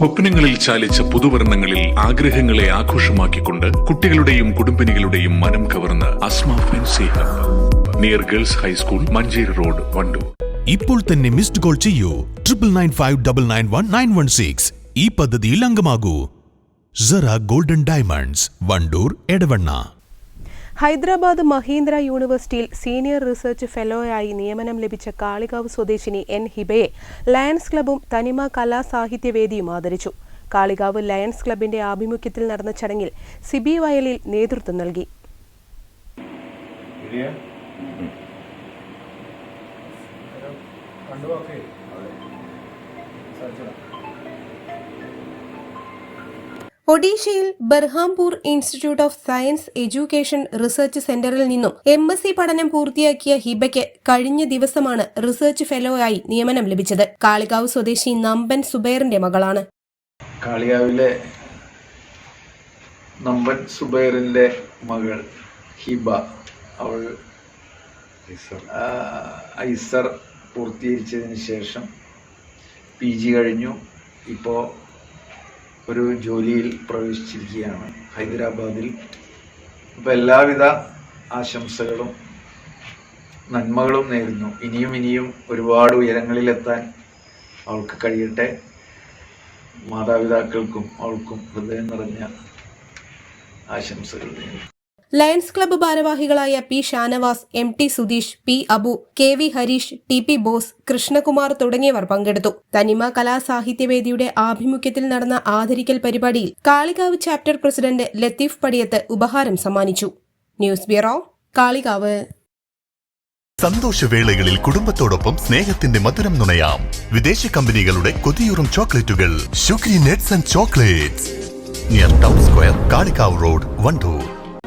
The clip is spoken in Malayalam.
സ്വപ്നങ്ങളിൽ ചാലിച്ച പുതുവർണങ്ങളിൽ ആഗ്രഹങ്ങളെ ആഘോഷമാക്കിക്കൊണ്ട് കുട്ടികളുടെയും കുടുംബിനികളുടെയും മനം കവർന്ന് Asma near girls high school Manjeri road Wandoor. ഇപ്പോൾ തന്നെ മിസ്ഡ് കോൾ ചെയ്യൂ. Triple nine five double nine one nine one six ഈ പദ്ധതിയിൽ അംഗമാകൂ. Sera golden diamonds Wandoor Edavanna. Hyderabad Mahindra യൂണിവേഴ്സിറ്റിയിൽ സീനിയർ റിസർച്ച് ഫെലോയായി നിയമനം ലഭിച്ച കാളികാവ് സ്വദേശിനി എൻ ഹിബയെ ലയൺസ് ക്ലബും തനിമ കലാ സാഹിത്യവേദിയും ആദരിച്ചു. കാളികാവ് ലയൺസ് ക്ലബിന്റെ ആഭിമുഖ്യത്തിൽ നടന്ന ചടങ്ങിൽ സിബി വയലിൽ നേതൃത്വം നൽകി. ഒഡീഷയിൽ Berhampur institute of science education research സെന്ററിൽ നിന്നും എം എസ് സി പഠനം പൂർത്തിയാക്കിയ ഹിബയ്ക്ക് കഴിഞ്ഞ ദിവസമാണ് റിസർച്ച് ഫെലോ ആയി നിയമനം ലഭിച്ചത്. കാളികാവ് സ്വദേശി നമ്പൻ സുബൈറിന്റെ മകളാണ്. കാളികാവിലെ നമ്പൻ സുബൈറിന്റെ മകൾ ഹിബ. അവൾ ഐസർ. പൂർത്തീകരിച്ചതിന് ശേഷം പി ജി കഴിഞ്ഞു. ഇപ്പോൾ ഒരു ജോലിയിൽ പ്രവേശിച്ചിരിക്കുകയാണ്. ഹൈദരാബാദിൽ. അപ്പോൾ എല്ലാവിധ ആശംസകളും നന്മകളും നേരുന്നു. ഇനിയും ഇനിയും ഒരുപാട് ഉയരങ്ങളിലെത്താൻ അവൾക്ക് കഴിയട്ടെ. മാതാപിതാക്കൾക്കും അവൾക്കും ഹൃദയം നിറഞ്ഞ ആശംസകൾ നേരുന്നു. ലയൺസ് ക്ലബ്ബ് ഭാരവാഹികളായ P Shanavas M T Sudheesh P Abu K V Harish T P Bose Krishnakumar തുടങ്ങിയവർ പങ്കെടുത്തു. തനിമ കലാസാഹിത്യവേദിയുടെ ആഭിമുഖ്യത്തിൽ നടന്ന ആദരിക്കൽ പരിപാടിയിൽ കാളികാവ് ചാപ്റ്റർ പ്രസിഡന്റ് ലത്തീഫ് പടിയത്ത് ഉപഹാരം സമ്മാനിച്ചു. News bureau Kalikavu. സന്തോഷവേളകളിൽ കുടുംബത്തോടൊപ്പം സ്നേഹത്തിന്റെ മധുരം നുണയാം. വിദേശ കമ്പനികളുടെ കൊതിയൂറും ചോക്ലേറ്റുകൾ. Sugary nets and chocolates. Near town square Kalikavu road Wandoor.